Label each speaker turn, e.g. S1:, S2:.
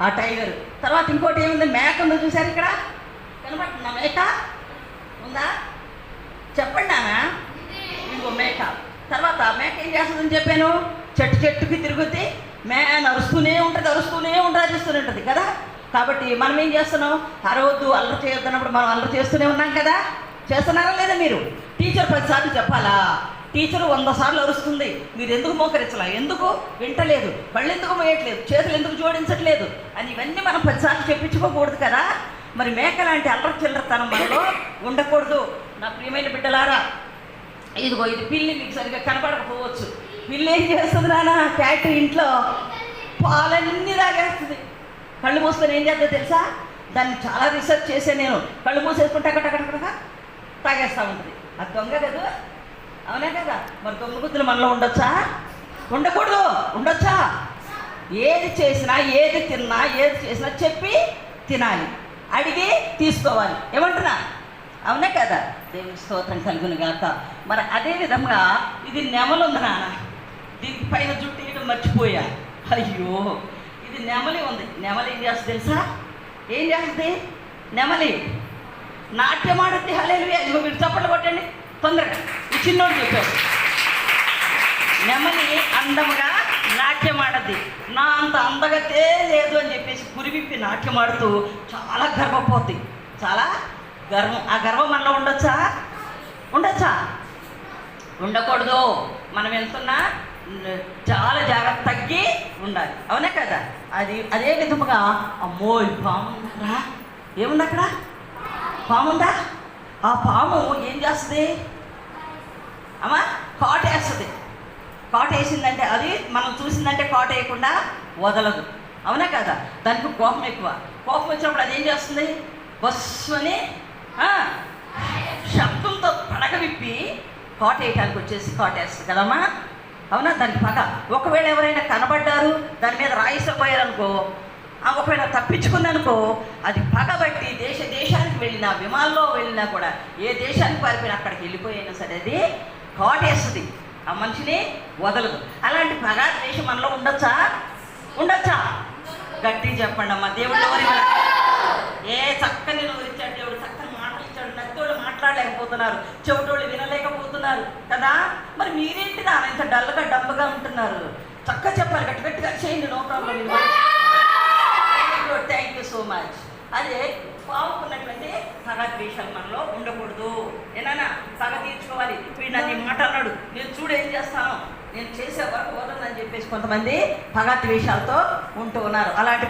S1: ఆ టైగర్. తర్వాత ఇంకోటి ఏముంది? మేక ఉందో చూసారు ఇక్కడ? కనబడుతుందా మేక? ఉందా? చెప్పండి ఆమె ఇంకో మేక. తర్వాత మేక ఏం చేస్తుందని చెప్పాను? చెట్టు చెట్టుకి తిరుగుద్ది. మే నరుస్తూనే ఉంటుంది అరుస్తూనే ఉంటుంది అరుస్తూనే ఉంటుంది కదా? కాబట్టి మనం ఏం చేస్తున్నాం? అరవద్దు అల్లరి చేయొద్దన్నప్పుడు మనం అల్లరి చేస్తూనే ఉన్నాం కదా? చేస్తున్నారా లేదా మీరు? టీచర్ పదిసార్లు చెప్పాలా? టీచర్ వంద సార్లు అరుస్తుంది. మీరు ఎందుకు మోకరించలా ఎందుకు? వింటలేదు. కళ్ళు ఎందుకు మోయట్లేదు? చేతులు ఎందుకు జోడించట్లేదు? అని ఇవన్నీ మనం పదిసార్లు చెప్పించుకోకూడదు కదా? మరి మేక లాంటి అల్లరి చిల్లరతనం మనలో ఉండకూడదు. నా ప్రియమైన బిడ్డలారా ఇదిగో ఇది పిల్లి మీకు సరిగ్గా కనపడకపోవచ్చు. పిల్లి ఏం చేస్తుంది నాన్న క్యాట్ ఇంట్లో పాలన్నీ తాగేస్తుంది. కళ్ళు మూసుకొని ఏం చేద్దో తెలుసా? దాన్ని చాలా రీసెర్చ్ చేసే నేను. కళ్ళు మూసేసుకుంటే అక్కడ అక్కడ తాగేస్తూ ఉంటుంది. అది దొంగ కదా? అవునా కదా? మరి దొంగ బుద్ధులు మనలో ఉండొచ్చా? ఉండకూడదు. ఉండొచ్చా? ఏది చేసినా ఏది తిన్నా ఏది చేసినా చెప్పి తినాలి. అడిగి తీసుకోవాలి. ఏమంటున్నా? అవునా కదా? దేవుని స్తోత్రం కలుగును గాక. మరి అదే విధంగా ఇది నెమలు ఉంది నాన్న. దీనిపైన జుట్టు ఇటు మర్చిపోయా. అయ్యో ఇది నెమలి ఉంది. నెమలి ఏం చేస్తుంది తెలుసా? ఏం చేస్తుంది? నెమలి. నాట్యం ఆడుద్ది. ఇదిగో మీరు చప్పట్లు కొట్టండి. తొందరగా. చిన్నోడు చెప్పాడు. నెమలి అందముగా నాట్యం ఆడద్ది నా అంత అందగతే లేదు అని చెప్పేసి కురివిప్పి నాట్యం ఆడుతూ చాలా గర్వపోద్ది. చాలా గర్వం. ఆ గర్వం మనలో ఉండొచ్చా? ఉండొచ్చా? ఉండకూడదు. మనం వెళ్తున్నా చాలా జాగ్రత్త తగ్గి ఉండాలి. అవునా కదా? అది అదే విధముగా అమ్మో పాముందరా ఏముంది అక్కడ పాముందా? ఆ పాము ఏం చేస్తుంది? అమ్మా కాట్ వేస్తుంది. కాట్ వేసిందంటే అది మనం చూసిందంటే కాట్ వేయకుండా వదలదు. అవునా కదా? దానికి కోపం ఎక్కువ. కోపం వచ్చినప్పుడు అది ఏం చేస్తుంది? బస్సు అని శబ్దంతో పడగ విప్పి కాట వేయటానికి వచ్చేసి కాట వేస్తుంది కదమ్మా. అవునా? దానికి పగ. ఒకవేళ ఎవరైనా కనబడ్డారు దాని మీద రాయిసపోయారనుకో ఒకవేళ తప్పించుకుందనుకో అది పగబట్టి దేశ దేశానికి వెళ్ళినా విమానంలో వెళ్ళినా కూడా ఏ దేశానికి పారిపోయినా అక్కడికి వెళ్ళిపోయినా సరే అది కాటేస్తుంది ఆ మనిషిని వదలదు. అలాంటి పగ దేశం మనలో ఉండొచ్చా? ఉండొచ్చా? గట్టి చెప్పండి అమ్మా. దేవుడు ఎవరి ఏ చక్కని ఇచ్చాడు దేవుడు చక్కని మాటలు ఇచ్చాడు. నచ్చోళ్ళు మాట్లాడలేకపోతున్నారు. చెవిటోళ్ళు వినలేకపోతున్నారు కదా? మరి మీరేంటి నాన్న ఇంత డల్గా డబ్బుగా ఉంటున్నారు? చక్కగా చెప్పాలి. గట్టి గట్టిగా చేయండి. No problem. Thank you so much అదే బాగున్నటువంటి రాగద్వేషంలో మనలో ఉండకూడదు. ఏనా సగ తీర్చుకోవాలి. వీడు నన్ను మాట అన్నాడు. నేను చూడు ఏం చేస్తాను. నేను చేసే వరకు వదలని చెప్పేసి కొంతమంది పగ ద్వేషాలతో ఉంటూ ఉన్నారు. అలాంటి